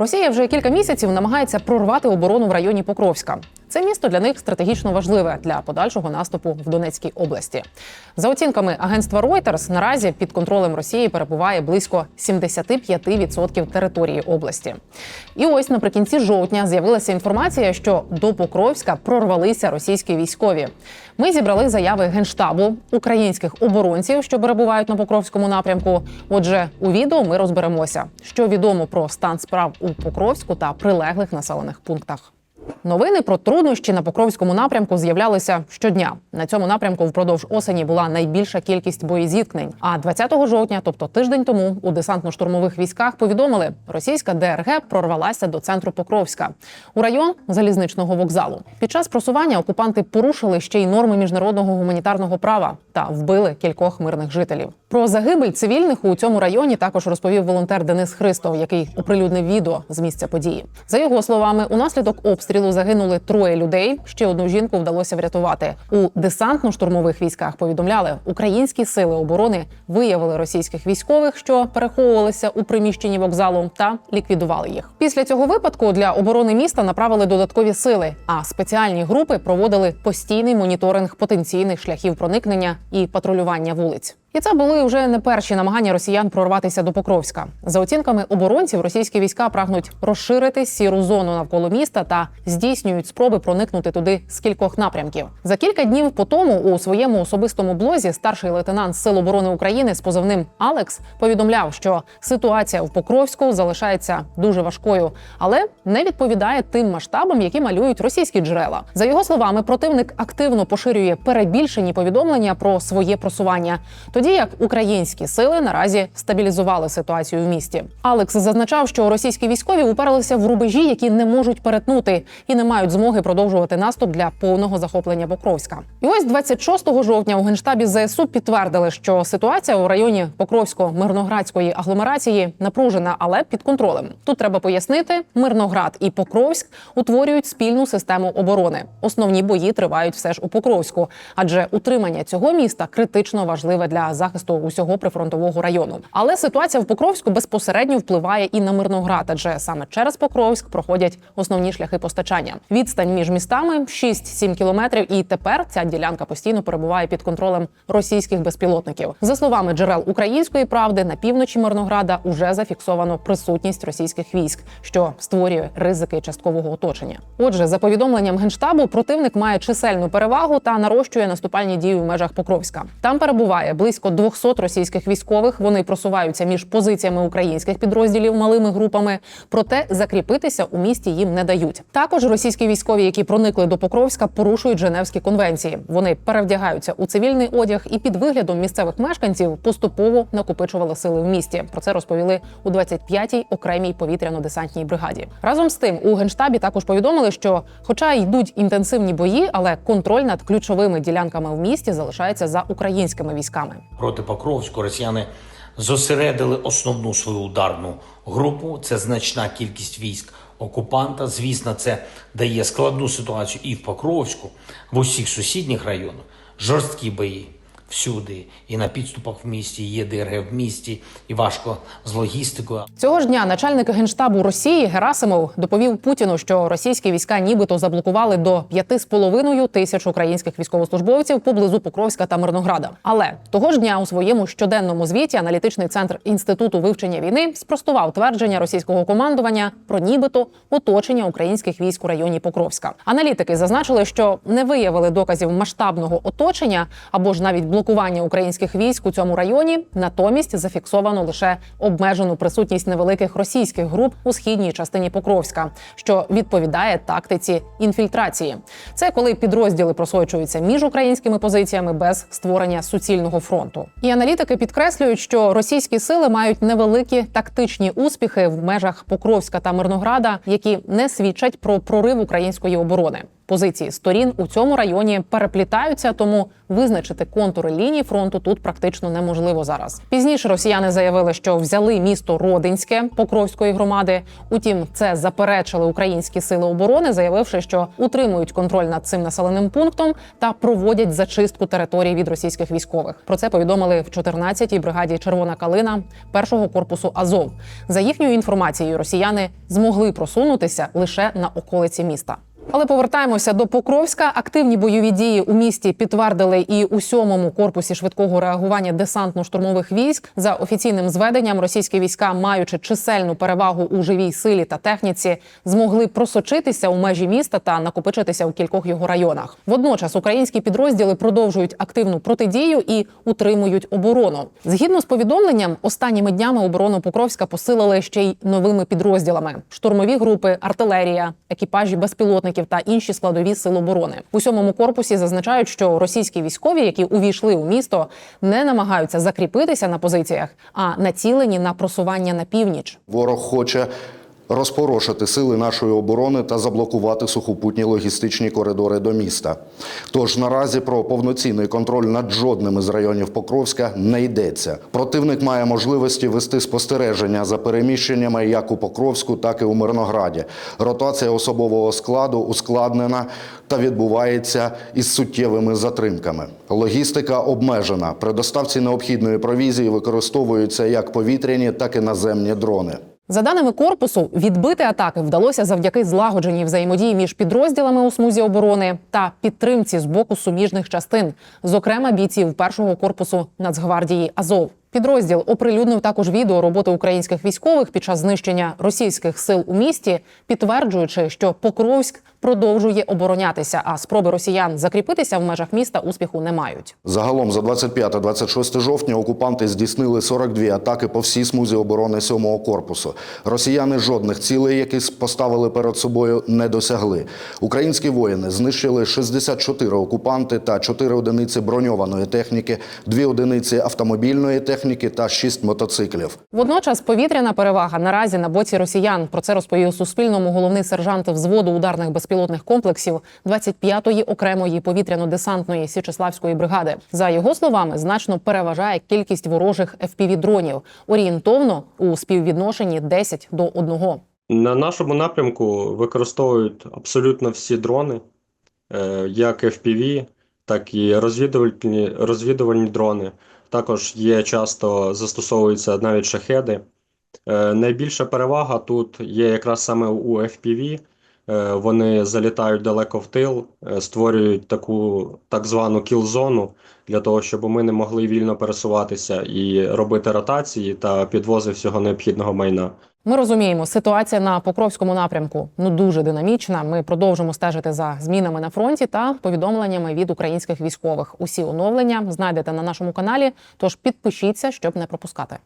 Росія вже кілька місяців намагається прорвати оборону в районі Покровська. Це місто для них стратегічно важливе для подальшого наступу в Донецькій області. За оцінками агентства Reuters, наразі під контролем Росії перебуває близько 75% території області. І ось наприкінці жовтня з'явилася інформація, що до Покровська прорвалися російські військові. Ми зібрали заяви генштабу українських оборонців, що перебувають на Покровському напрямку. Отже, у відео ми розберемося, що відомо про стан справ у Покровську та прилеглих населених пунктах. Новини про труднощі на Покровському напрямку з'являлися щодня. На цьому напрямку впродовж осені була найбільша кількість боєзіткнень. А 20 жовтня, тобто тиждень тому, у десантно-штурмових військах повідомили, російська ДРГ прорвалася до центру Покровська у район залізничного вокзалу. Під час просування окупанти порушили ще й норми міжнародного гуманітарного права та вбили кількох мирних жителів. Про загибель цивільних у цьому районі також розповів волонтер Денис Христов, який оприлюднив відео з місця події. За його словами, унаслідок обстрілу загинули троє людей. Ще одну жінку вдалося врятувати. У десантно-штурмових військах повідомляли, українські сили оборони виявили російських військових, що переховувалися у приміщенні вокзалу, та ліквідували їх. Після цього випадку для оборони міста направили додаткові сили, а спеціальні групи проводили постійний моніторинг потенційних шляхів проникнення і патрулювання вулиць. І це були вже не перші намагання росіян прорватися до Покровська. За оцінками оборонців, російські війська прагнуть розширити сіру зону навколо міста та здійснюють спроби проникнути туди з кількох напрямків. За кілька днів по тому у своєму особистому блозі старший лейтенант Сил оборони України з позивним Алекс повідомляв, що ситуація в Покровську залишається дуже важкою, але не відповідає тим масштабам, які малюють російські джерела. За його словами, противник активно поширює перебільшені повідомлення про своє просування тоді як українські сили наразі стабілізували ситуацію в місті. Алекс зазначав, що російські військові уперлися в рубежі, які не можуть перетнути і не мають змоги продовжувати наступ для повного захоплення Покровська. І ось 26 жовтня у генштабі ЗСУ підтвердили, що ситуація у районі Покровсько-Мирноградської агломерації напружена, але під контролем. Тут треба пояснити, Мирноград і Покровськ утворюють спільну систему оборони. Основні бої тривають все ж у Покровську, адже утримання цього міста критично важливе для захисту усього прифронтового району. Але ситуація в Покровську безпосередньо впливає і на Мирноград, адже саме через Покровськ проходять основні шляхи постачання. Відстань між містами 6-7 кілометрів, і тепер ця ділянка постійно перебуває під контролем російських безпілотників. За словами джерел української правди, на півночі Мирнограда уже зафіксовано присутність російських військ, що створює ризики часткового оточення. Отже, за повідомленням генштабу, противник має чисельну перевагу та нарощує наступальні дії в межах Покровська. Там перебуває близько 200 російських військових. Вони просуваються між позиціями українських підрозділів малими групами, проте закріпитися у місті їм не дають. Також російські військові, які проникли до Покровська, порушують Женевські конвенції. Вони перевдягаються у цивільний одяг і під виглядом місцевих мешканців поступово накопичували сили в місті. Про це розповіли у 25-й окремій повітряно-десантній бригаді. Разом з тим у генштабі також повідомили, що, хоча йдуть інтенсивні бої, але контроль над ключовими ділянками в місті залишається за українськими військами. Проти Покровську росіяни зосередили основну свою ударну групу. Це значна кількість військ окупанта. Звісно, це дає складну ситуацію і в Покровську, в усіх сусідніх районах. Жорсткі бої всюди, і на підступах в місті, є ДРГ в місті, і важко з логістикою. Цього ж дня начальник генштабу Росії Герасимов доповів Путіну, що російські війська нібито заблокували до 5,5 тисяч українських військовослужбовців поблизу Покровська та Мирнограда. Але того ж дня у своєму щоденному звіті аналітичний центр інституту вивчення війни спростував твердження російського командування про нібито оточення українських військ у районі Покровська. Аналітики зазначили, що не виявили доказів масштабного оточення або ж навіть блокування українських військ у цьому районі. Натомість зафіксовано лише обмежену присутність невеликих російських груп у східній частині Покровська, що відповідає тактиці інфільтрації. Це коли підрозділи просочуються між українськими позиціями без створення суцільного фронту. І аналітики підкреслюють, що російські сили мають невеликі тактичні успіхи в межах Покровська та Мирнограда, які не свідчать про прорив української оборони. Позиції сторін у цьому районі переплітаються, тому визначити контури лінії фронту тут практично неможливо зараз. Пізніше росіяни заявили, що взяли місто Родинське Покровської громади. Утім, це заперечили українські сили оборони, заявивши, що утримують контроль над цим населеним пунктом та проводять зачистку території від російських військових. Про це повідомили в 14-й бригаді Червона калина першого корпусу Азов. За їхньою інформацією, росіяни змогли просунутися лише на околиці міста. Але повертаємося до Покровська. Активні бойові дії у місті підтвердили і у сьомому корпусі швидкого реагування десантно-штурмових військ. За офіційним зведенням, російські війська, маючи чисельну перевагу у живій силі та техніці, змогли просочитися у межі міста та накопичитися у кількох його районах. Водночас українські підрозділи продовжують активну протидію і утримують оборону. Згідно з повідомленням, останніми днями оборону Покровська посилили ще й новими підрозділами: штурмові групи, артилерія, екіпажі безпілотників та інші складові сил оборони. У сьомому корпусі зазначають, що російські військові, які увійшли у місто, не намагаються закріпитися на позиціях, а націлені на просування на північ. Ворог хоче розпорошити сили нашої оборони та заблокувати сухопутні логістичні коридори до міста. Тож наразі про повноцінний контроль над жодним із районів Покровська не йдеться. Противник має можливості вести спостереження за переміщеннями як у Покровську, так і у Мирнограді. Ротація особового складу ускладнена та відбувається із суттєвими затримками. Логістика обмежена. При доставці необхідної провізії використовуються як повітряні, так і наземні дрони. За даними корпусу, відбити атаки вдалося завдяки злагодженій взаємодії між підрозділами у смузі оборони та підтримці з боку суміжних частин, зокрема бійців першого корпусу Нацгвардії Азов. Підрозділ оприлюднив також відео роботи українських військових під час знищення російських сил у місті, підтверджуючи, що Покровськ продовжує оборонятися, а спроби росіян закріпитися в межах міста успіху не мають. Загалом за 25-26 жовтня окупанти здійснили 42 атаки по всій смузі оборони 7-го корпусу. Росіяни жодних цілей, які поставили перед собою, не досягли. Українські воїни знищили 64 окупанти та 4 одиниці броньованої техніки, 2 одиниці автомобільної техніки та 6 мотоциклів. Водночас повітряна перевага наразі на боці росіян. Про це розповів Суспільному головний сержант взводу ударних безпілотних комплексів 25-ї окремої повітряно-десантної Січеславської бригади. За його словами, значно переважає кількість ворожих fpv дронів орієнтовно у співвідношенні 10 до 1. На нашому напрямку використовують абсолютно всі дрони, е, як FPV, так і розвідувальні, розвідувальні дрони. Також є часто застосовуються навіть шахеди. Е, Найбільша перевага тут є якраз саме у FPV. Е, Вони залітають далеко в тил, е, створюють таку так звану кіл-зону для того, щоб ми не могли вільно пересуватися і робити ротації та підвози всього необхідного майна. Ми розуміємо, ситуація на Покровському напрямку ну дуже динамічна. Ми продовжимо стежити за змінами на фронті та повідомленнями від українських військових. Усі оновлення знайдете на нашому каналі. Тож підпишіться, щоб не пропускати.